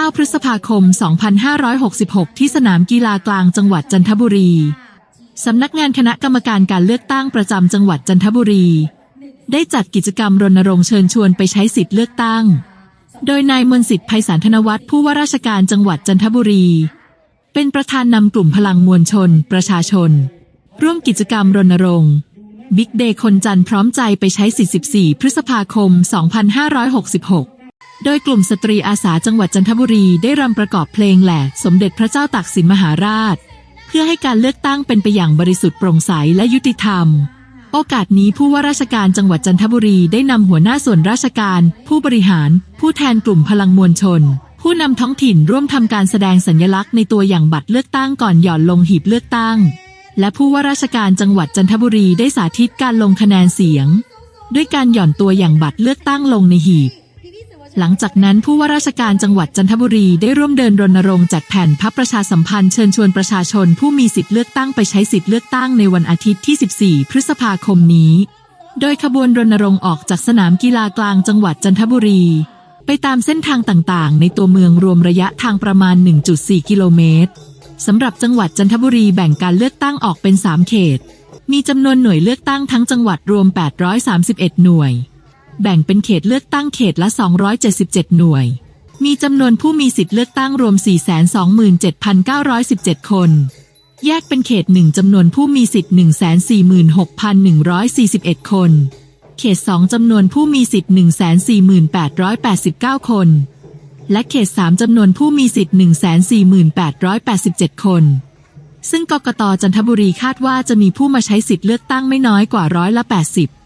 9 พฤษภาคม 2566 ที่สนามกีฬากลางจังหวัดจันทบุรี สำนักงานคณะกรรมการการเลือกตั้งประจำจังหวัดจันทบุรี ได้จัดกิจกรรมรณรงค์เชิญชวนไปใช้สิทธิ์เลือกตั้ง โดยนายมนสิทธิ์ไพศาลธนวัฒน์ผู้ว่าราชการจังหวัดจันทบุรี เป็นประธานนำกลุ่มพลังมวลชน ประชาชน ร่วมกิจกรรมรณรงค์บิ๊กเดย์คนจันทร์พร้อมใจไปใช้สิทธิ์14 พฤษภาคม 2566 โดยกลุ่มสตรีอาสาจังหวัดจันทบุรีได้รำประกอบเพลงแหล่สมเด็จพระเจ้าตากสินมหาราช เพื่อให้การเลือกตั้งเป็นไปอย่างบริสุทธิ์โปร่งใสและยุติธรรม โอกาสนี้ผู้ว่าราชการจังหวัดจันทบุรีได้นำหัวหน้าส่วนราชการ ผู้บริหาร ผู้แทนกลุ่มพลังมวลชน ผู้นำท้องถิ่นร่วมทำการแสดงสัญลักษณ์ในตัวอย่างบัตรเลือกตั้งก่อนหย่อนลงหีบเลือกตั้ง และผู้ว่าราชการจังหวัดจันทบุรีได้สาธิตการลงคะแนนเสียง ด้วยการหย่อนตัวอย่างบัตรเลือกตั้งลงในหีบ หลังจากนั้นผู้ว่าราชการจังหวัดจันทบุรีได้ร่วมเดินรณรงค์แจกแผ่นพับประชาสัมพันธ์เชิญชวนประชาชนผู้มีสิทธิ์เลือกตั้งไปใช้สิทธิ์เลือกตั้งในวันอาทิตย์ที่ 14 พฤษภาคมนี้ โดยขบวนรณรงค์ออกจากสนามกีฬากลางจังหวัดจันทบุรี ไปตามเส้นทางต่างๆ ในตัวเมืองรวมระยะทางประมาณ 1.4 กิโลเมตรสำหรับจังหวัดจันทบุรีแบ่งการเลือกตั้งออกเป็น 3 เขต มีจำนวนหน่วยเลือกตั้งทั้งจังหวัดรวม 831 หน่วย แบ่งเป็นเขตเลือกตั้งเขตละ 277 หน่วย มีจำนวนผู้มีสิทธิ์เลือกตั้งรวม 427,917 คน แยกเป็นเขตหนึ่งจำนวนผู้มีสิทธิ์ 146,141 คน เขต 2จำนวนผู้มีสิทธิ์ 148,889คน และเขต 3จำนวนผู้มีสิทธิ์ 148,887 คนซึ่งกกตจันทบุรีคาดว่าจะมีผู้มาใช้สิทธิ์เลือกตั้งไม่น้อยกว่าร้อยละ 80